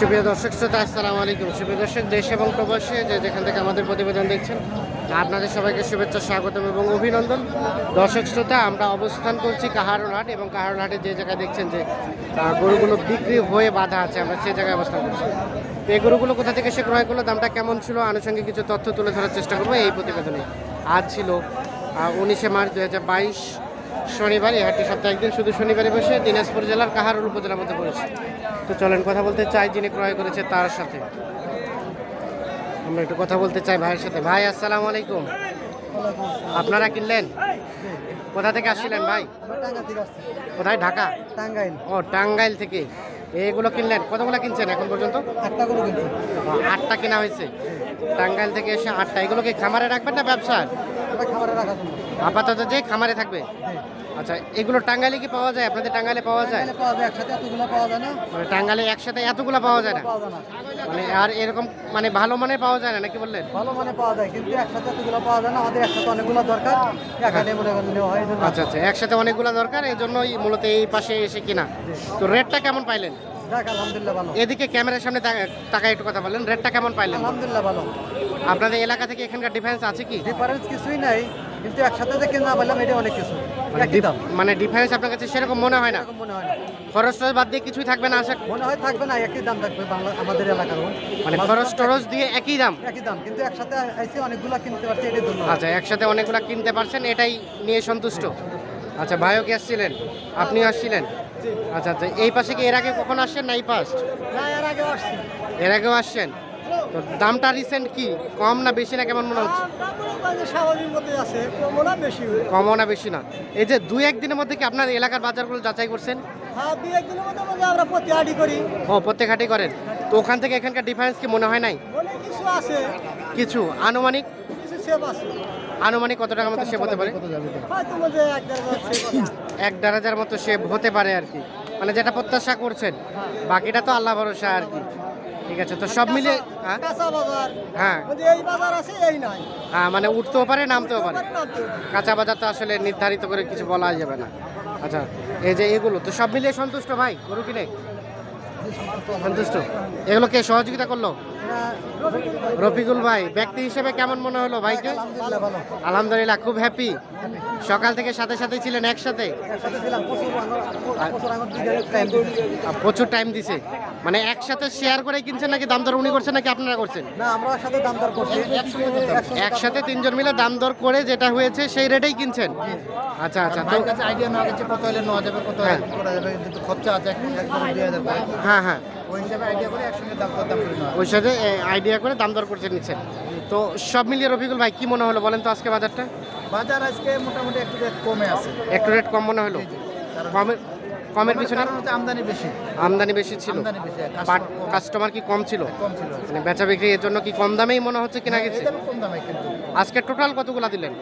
সুপ্রিয় দর্শক, শ্রোতা, আসসালামু আলাইকুম। সুপ্রিয় দর্শক, দেশ এবং প্রবাসে যে যেখান থেকে আমাদের প্রতিবেদন দেখছেন, আপনাদের সবাইকে শুভেচ্ছা, স্বাগতম এবং অভিনন্দন। দর্শক, শ্রোতা, আমরা অবস্থান করছি কাহারোলহাট এবং কাহারোলহাটে যে জায়গায় দেখছেন যে গরুগুলো বিক্রি হয়ে বাধা আছে, আমরা সেই জায়গায় অবস্থান করছি। তো এই গরুগুলো কোথা থেকে সে ক্রয় করল, দামটা কেমন ছিল, আনুষঙ্গিক কিছু তথ্য তুলে ধরার চেষ্টা করব এই প্রতিবেদনে। আজ ছিল উনিশে মার্চ দু হাজার বাইশ শনিবার এই হাটটি সপ্তাহে একদিন শুধু শনিবারে বসে দিনাজপুর জেলার কাহারুল উপজেলার মধ্যে পড়েছে। তো চলেন কথা বলতে চাই যিনি ক্রয় করেছে তার সাথে। আমরা একটু কথা বলতে চাই ভাইয়ের সাথে। ভাই আসসালামু আলাইকুম। আপনারা কিনলেন? কোথা থেকে আসছিলেন ভাই? কোথায়? ঢাকা? টাঙ্গাইল। ও টাঙ্গাইল থেকে। এগুলো কিনলেন? কতগুলো কিনছেন এখন পর্যন্ত? আটটা করে আটটা কেনা হয়েছে। টাঙ্গাইল থেকে এসে আটটা। এগুলো কি খামারে রাখবেন না ব্যবসা রাখার জন্য। আপাতত যে খামারে থাকবে? আচ্ছা এগুলো টাঙ্গাইলে কি পাওয়া যায়? আপনাদের টাঙ্গাইলে পাওয়া যায়? পাওয়া যায় একসাথে এতগুলো পাওয়া যায় না। মানে টাঙ্গাইলে একসাথে এতগুলো পাওয়া যায় না? মানে আর এরকম মানে ভালো মানের পাওয়া যায় না নাকি বললেন? ভালো মানে পাওয়া যায় কিন্তু একসাথে এতগুলো পাওয়া যায় না। আমাদের একসাথে অনেকগুলো দরকার। একাডে মনে করেন নেওয়া হয় আচ্ছা আচ্ছা একসাথে অনেকগুলো দরকার এই জন্যই মূলত এই পাশে এসে কিনা। তো রেটটা কেমন পাইলেন? এদিকে ক্যামেরার সামনে তাকায় একটু কথা বললেন রেটটা কেমন পাইলেন? আলহামদুলিল্লাহ ভালো। আপনাদের এলাকা থেকে এখানকার ডিফারেন্স আছে কি? ডিফারেন্স কিছুই নাই। কিন্তু একসাথে যে কিনা পারলাম এটা অনেক কিছু। মানে একই মানে ডিফারেন্স আপনার কাছে সেরকম মনে হয় না? মনে হয় না। খরচ টরচ বাদ দিয়ে কিছুই থাকবে না আশা মনে হয় থাকবে না একই দাম থাকবে বাংলা আমাদের এলাকার মানে খরচ টরচ দিয়ে একই দাম? একই দাম কিন্তু একসাথে এসে অনেকগুলো কিনতে পারছি এটার জন্য আচ্ছা একসাথে অনেকগুলো কিনতে পারছেন এটাই নিয়ে সন্তুষ্ট? আচ্ছা ভাইও কি আসছিলেন? আপনিও আসছিলেন? আচ্ছা আচ্ছা এই পাশে কি এর আগে কখন আসছেন না এই পাশ না এর আগে আসছেন এর আগেও আসছেন? তো দামটা রিসেন্ট কি? কম না বেশি না কেমন মনে হচ্ছে? কমও না বেশি না এই যে দুই একদিনের মধ্যে কি আপনার এলাকার বাজারগুলো যাচাই করছেন? হ্যাঁ ও প্রত্যেক করেন। তো ওখান থেকে এখানকার ডিফারেন্স কি মনে হয় নাই? কিছু আনুমানিক? আনুমানিক কত টাকার মতো সেভ হতে পারে? এক দেড় হাজার এক দেড় হাজার মতো সেভ হতে পারে আর কি। মানে যেটা প্রত্যাশা করছেন বাকিটা তো আল্লাহ ভরসা আর কি। ঠিক আছে তো সব মিলে হ্যাঁ? কাঁচা বাজার। হ্যাঁ। মানে এই বাজার আছে এই নাই। হ্যাঁ মানে উঠতেও পারে নামতেও পারে। কাঁচা বাজার তো আসলে নির্ধারিত করে কিছু বলা যাবে না। আচ্ছা এই যে এগুলো তো সব মিলিয়ে সন্তুষ্ট ভাই গরু কিনে? সন্তুষ্ট এগুলো কে সহযোগিতা করল হ্যাঁ, রফিকুল ভাই ব্যক্তি হিসেবে কেমন মনে হলো ভাইকে আলহামদুলিল্লাহ খুব হ্যাপি সকাল থেকে সাথে সাথে ছিলেন একসাথে প্রচুর টাইম দিছে মানে একসাথে শেয়ার করে কিনছেন নাকি দাম দর উনি করছেন নাকি আপনারা করছেন একসাথে তিনজন মিলে দাম দর করে যেটা হয়েছে সেই রেটেই কিনছেন আচ্ছা আচ্ছা তো আইডিয়া নেওয়া গেছে কত হলে নেওয়া যাবে কত হ্যাঁ। করা যাবে খরচা আছে হ্যাঁ হ্যাঁ। ওই হিসাবে আইডিয়া করে একসঙ্গে দাম দর দাম করে ওই সাথে আইডিয়া করে দাম দর করছে নিচ্ছেন তো সব মিলিয়ে রফিকুল ভাই কি মনে হলো বলেন তো আজকে বাজারটা? বাজার আজকে মোটামুটি একটু রেট কমে আছে। একটু রেট কম মনে হলো? কমের কমের পিছনে? আমদানি বেশি। আমদানি বেশি ছিল। কাস্টমার কি কম ছিল? কম ছিল। মানে বেচা বিক্রি এর জন্য কি কম দামেই মনে হচ্ছে কিনা গেছে? কম দামে কিন্তু। আজকে টোটাল কতগুলা দিলেন?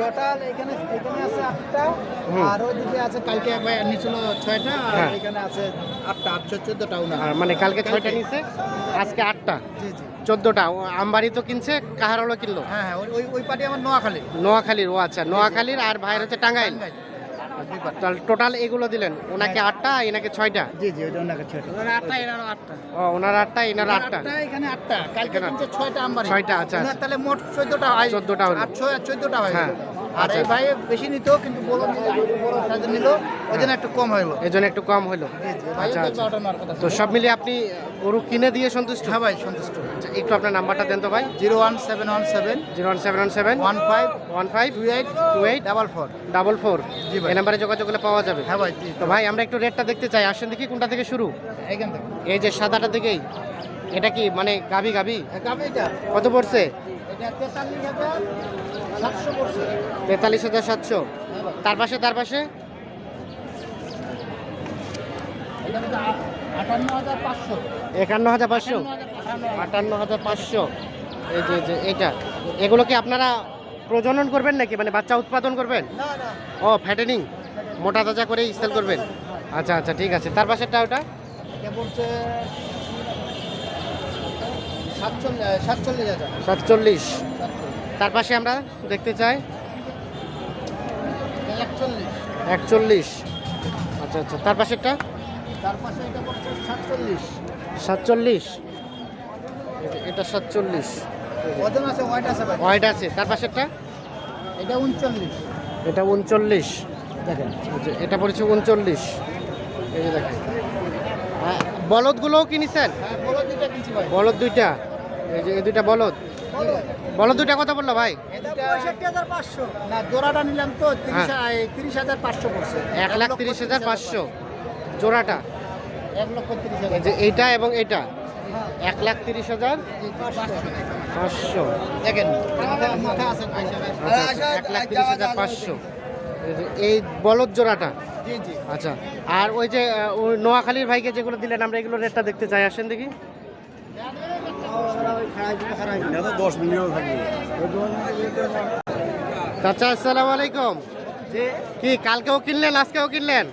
টোটাল এখানে এখানে আছে আটটা আরও আর ওইদিকে আছে কালকে একবার নিয়েছিল ছয়টা আর হ্যাঁ। এখানে আছে আটটা আটশো চোদ্দটাও না আর মানে কালকে ছয়টা নিছে আজকে আটটা। জি জি। চোদ্দোটা ও আমবাড়ি তো কিনছে কাহারলো কিনলো? হ্যাঁ হ্যাঁ ওই- ওই ওই পার্টি আমার নোয়াখালী নোয়াখালীর ও আচ্ছা নোয়াখালীর আর ভাইয়ের হচ্ছে টাঙ্গাইল। টাঙ্গাইল। টোটাল এগুলো দিলেন? ওনাকে আটটা এনাকে ছয়টা? জি জি ওইটা ওনাকে ছয়টা। ওনার আটটা এনার আটটা। ও ওনার আটটা এনার আটটা? এখানে আটটা। কালকে ছয়টা আম্বার ছয়টা, আচ্ছা, আচ্ছা। তাহলে মোট চোদ্দটা হয়। 14টা হলো। আট ছয় আর চোদ্দটা হয়। হ্যাঁ, আর। এই ভাই বেশি নিত কিন্তু বড় বড় সাইজের নিল ওই জন্য একটু কম হলো এই জন্য একটু কম হলো ভাই আচ্ছা তো আচ্ছা। তো সব মিলিয়ে আপনি গরু কিনে দিয়ে সন্তুষ্ট? হ্যাঁ ভাই সন্তুষ্ট। আচ্ছা, একটু আপনার নাম্বারটা দেন তো ভাই। Zero one seven one seven. Zero one seven one seven. One five. One five. Two eight. Two eight. Double four. Double four জি ভাই। এই নাম্বারে যোগাযোগ করলে পাওয়া যাবে। হ্যাঁ ভাই তো ভাই আমরা একটু রেটটা দেখতে চাই। আসেন দেখি কোনটা থেকে শুরু। এইখান থেকে। এই যে সাদাটা থেকেই। এটা কি মানে গাবি গাবি গাবি কত পড়ছে? তেতাল্লিশ হাজার সাতশো হ্যাঁ। তার পাশে তার পাশে? একান্ন হাজার পাঁচশো? আটান্ন হাজার পাঁচশো। এই যে যে এটা। এগুলো কি আপনারা প্রজনন করবেন নাকি? মানে বাচ্চা উৎপাদন করবেন? ও ফ্যাটেনিং মোটা তাজা করে ইস্তেল করবেন? আচ্ছা আচ্ছা ঠিক আছে। তার পাশেরটা ওটা? সাতচল্লিশ। তার পাশে আমরা দেখতে চাই। একচল্লিশ। আচ্ছা আচ্ছা। তার পাশে পড়ছে সাতচল্লিশ। এটা সাতচল্লিশ। হোয়াইট আছে তার পাশেরটা এটা উনচল্লিশ। এটা উনচল্লিশ। দেখেন। এটা পড়েছে উনচল্লিশ। এই যে দেখেন। হ্যাঁ, বলদগুলোও কিনেছেন হ্যাঁ বলদ দুইটা। এই যে এই দুইটা বলদ? বলদ দুইটা কত বলল ভাই? এটা না জোড়াটা নিলাম তো তিরিশ হ্যাঁ। হাজার পাঁচশো পড়ছে। এক লাখ তিরিশ হাজার পাঁচশো। জোড়াটা? এক লক্ষ তিরিশ হাজার যে এইটা এবং এইটা হ্যাঁ। এক লাখ তিরিশ হাজার পাঁচশো। দেখেন। আচ্ছা আচ্ছা, এক লাখ তিরিশ হাজার পাঁচশো। এই বলদ জোড়াটা? আচ্ছা আর ওই যে নোয়াখালীর ভাইকে যেগুলো দিলেন আমরা এগুলো রেটটা দেখতে চাই আসেন দেখি। দশ মিলিয়ন থাকবে। চাচা আসসালামু আলাইকুম। কি কালকেও কিনলেন আজকেও কিনলেন?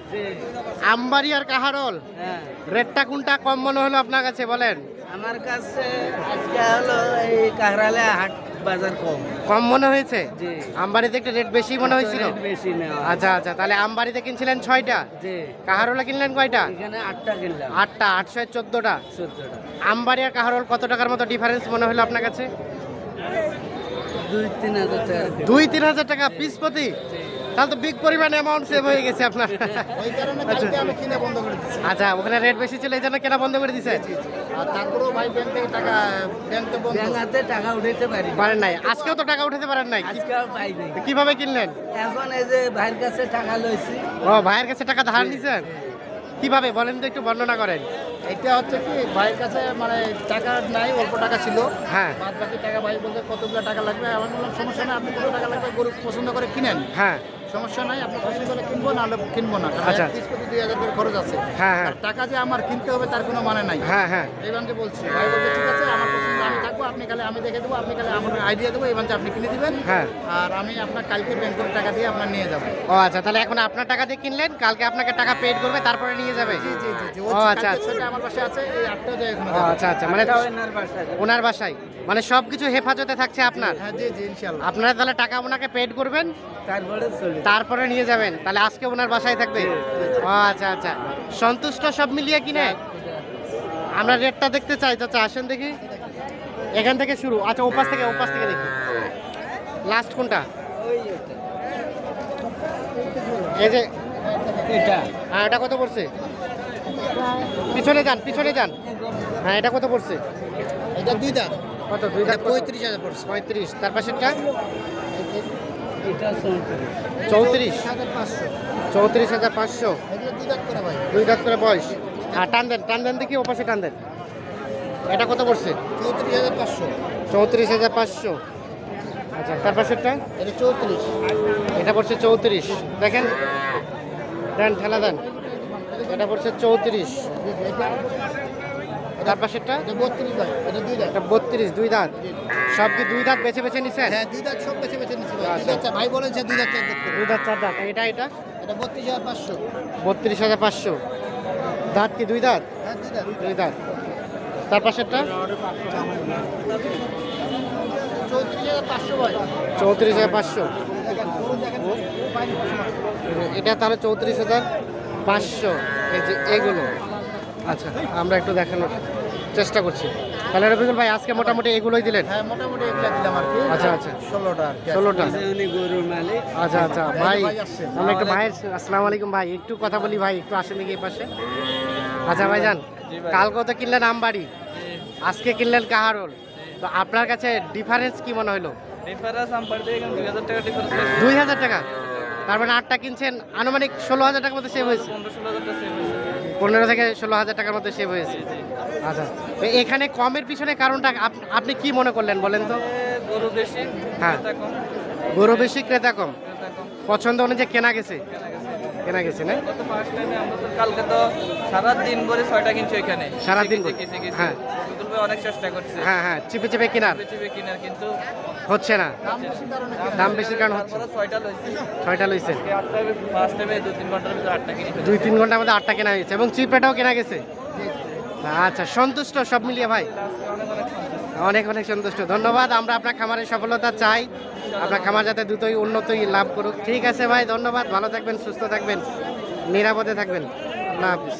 আমবাড়ি আর কাহারল? হ্যাঁ। রেটটা কোনটা? কম মনে হলো আপনার কাছে বলেন। আমার কাছে আজকে হলো এই কাহারালে হাট বাজার কম। কম মনে হয়েছে? জি। আমবাড়িতে একটু রেট বেশি মনে হয়েছিল? রেট বেশি নেওয়া আচ্ছা আচ্ছা তাহলে আমবাড়িতে কিনছিলেন ছয়টা? জি। কাহারলে কিনলেন কয়টা? এখানে আটটা কিনলাম। আটটা আটশো চোদ্দোটা? চোদ্দটা। আমবাড়ি আর কাহারোল কত টাকার মতো ডিফারেন্স মনে হলো আপনার কাছে? দুই তিন হাজার টাকা। দুই তিন হাজার টাকা পিস প্রতি তাহলে তো বিগ পরিমাণ অ্যামাউন্ট সেভ হয়ে গেছে আপনার। ওই কারণে আমি কিনে বন্ধ করে আচ্ছা ওখানে রেট বেশি ছিল এই জন্য কেনা বন্ধ করে দিছে? আর তারপরেও ভাই ব্যাংক থেকে টাকা ব্যাংক তো বন্ধ। ব্যাংক টাকা উঠাইতে পারি। পারেন নাই। আজকেও তো টাকা উঠাতে পারেন নাই। কি- আজকে পাই নাই। কীভাবে কিনলেন? এখন এই যে ভাইয়ের কাছে টাকা লইছি। ও ভাইয়ের কাছে টাকা ধার নিছেন? কীভাবে? বলেন তো একটু বর্ণনা করেন। এটা হচ্ছে কি ভাইয়ের কাছে মানে টাকা নাই অল্প টাকা ছিল। হ্যাঁ। বাদ বাকি টাকা ভাই বলতে কতগুলো টাকা লাগবে? আমি বললাম সমস্যা নাই আপনি কত টাকা লাগবে? গরু পছন্দ করে কিনেন। হ্যাঁ। সমস্যা নাই আপনি পছন্দ করে কিনবো না হলে কিনবো না। আচ্ছা। দুই হাজার করে খরচ আছে। হ্যাঁ হ্যাঁ। টাকা যে আমার কিনতে হবে তার কোনো মানে নাই। হ্যাঁ হ্যাঁ। এই বলছি ভাই ঠিক আছে আমার পছন্দ থাকব আপনি কালে আমি দেখে দেবো আপনি কালে আমার আইডিয়া দেবো বান্ধে আপনি কিনে দিবেন। হ্যাঁ। আর আমি আপনার কালকে ব্যাংক করে টাকা দিয়ে আপনার নিয়ে যাব। ও আচ্ছা তাহলে এখন আপনার টাকা দিয়ে কিনলেন কালকে আপনাকে টাকা পেড করবে তারপরে নিয়ে যাবে? জি জি জি ও, আচ্ছা, আচ্ছা। আমার পাশে আছে এই আটটাও যায় এখনও ও আচ্ছা আচ্ছা মানে ওনার বাসায় ওনার বাসায়। মানে সব কিছু হেফাজতে থাকছে আপনার? হ্যাঁ জি জি ইনশাল্লাহ আপনারা তাহলে টাকা ওনাকে পেড করবেন তারপরে চলে তারপরে নিয়ে যাবেন তাহলে আজকে ওনার বাসায় থাকবে? ও আচ্ছা আচ্ছা। সন্তুষ্ট সব মিলিয়ে কিনে? আমরা রেটটা দেখতে চাই চাচা আসেন দেখি। এখান থেকে শুরু। আচ্ছা ওপাশ থেকে ওপাশ থেকে দেখি। লাস্ট কোনটা? এই যে এটা। হ্যাঁ এটা কত পড়ছে? পিছনে যান পিছনে যান। হ্যাঁ এটা কত পড়ছে? এটা দুই দাঁত কত দুই এটা পঁয়ত্রিশ হাজার পড়ছে। পঁয়ত্রিশ। তার পাশেরটা? এটা চৌত্রিশ। চৌত্রিশ। হাজার পাঁচশো। দুই দাঁত করে দাঁত বয়স। হ্যাঁ টান দেন টান দেন দেখি ওপাশে টান দেন। এটা কত পড়ছে? চৌত্রিশ হাজার পাঁচশো। চৌত্রিশ হাজার পাঁচশো। আচ্ছা তার পাশেরটা? এটা চৌত্রিশ। এটা পড়ছে চৌত্রিশ। দেখেন। দেন ঠেলা দেন। এটা পড়ছে চৌত্রিশ। তার পাশেরটা? বত্রিশ ভাই। এটা দুই দাঁত। বত্রিশ দুই দাঁত। সব কি দুই দাঁত বেছে বেছে হ্যাঁ দুই দাঁত সব বেছে বেছে ভাই। আচ্ছা। দাঁত চা- ভাই বলেছে দুই দাঁত চার দাঁত দুই দাঁত চার দাঁত। এটা এটা? এটা বত্রিশ হাজার পাঁচশো। বত্রিশ হাজার পাঁচশো। দাঁত কি দুই দাঁত? হ্যাঁ দুই দাঁত। দুই দাঁত। তার পাশেরটা? চৌত্রিশ হাজার পাঁচশো। এটা তাহলে চৌত্রিশ হাজার পাঁচশো। এই যে এগুলো। আচ্ছা আমরা একটু দেখানোর চেষ্টা করছি। তাহলে রবিকুল ভাই আজকে মোটামুটি এগুলোই দিলেন? হ্যাঁ মোটামুটি এগুলা দিলাম আর কি। আচ্ছা, আচ্ছা। ষোলোটা ষোলোটা। উনি গরুর মালিক। আচ্ছা আচ্ছা। ভাই ভাই আমরা একটু ভাইয়ের আসসালামু আলাইকুম ভাই। একটু কথা বলি ভাই একটু আসেন দেখি এই পাশে। আচ্ছা ভাইজান। কালকেও তো কিনলেন আমবাড়ি আজকে কিনলেন কাহারোল। তো আপনার কাছে ডিফারেন্স কি মনে হলো দুই হাজার টাকা তার মানে আটটা কিনছেন আনুমানিক ষোলো হাজার টাকার মতো সেভ হয়েছে। পনেরো থেকে ষোলো হাজার টাকার মতো সেভ হয়েছে। আচ্ছা তো এখানে কমের পিছনে কারণটা আপনি কি মনে করলেন বলেন তো? গরু বেশি হ্যাঁ। গরু বেশি ক্রেতা কম। পছন্দ অনুযায়ী কেনা গেছে। কেনা গেছে না? কালকে তো সারা দিন ভরে ছয়টা কিনছি ওইখানে। ভরে? কিসে কিসে হ্যাঁ। অনেক চেষ্টা করছে। হ্যাঁ হ্যাঁ চিপে চিপে কেনার? চেপে কেনার কিন্তু হচ্ছে না। দাম বেশি কারণে হচ্ছে। ছয়টা লইছি। ছয়টা লইছেন ফার্স্ট টাইমে দু তিন ঘণ্টার ভিতরে আটটা কিনে দুই তিন ঘণ্টার মধ্যে আটটা কেনা হয়েছে। এবং চিপেটাও কেনা গেছে? আচ্ছা সন্তুষ্ট সব মিলিয়ে ভাই। অনেক অনেক সন্তুষ্ট। ধন্যবাদ, আমরা আপনার খামারের সফলতা চাই। আপনার খামার যাতে দ্রুতই উন্নতই লাভ করুক। ঠিক আছে ভাই, ধন্যবাদ, ভালো থাকবেন, সুস্থ থাকবেন, নিরাপদে থাকবেন। আল্লাহ হাফিজ।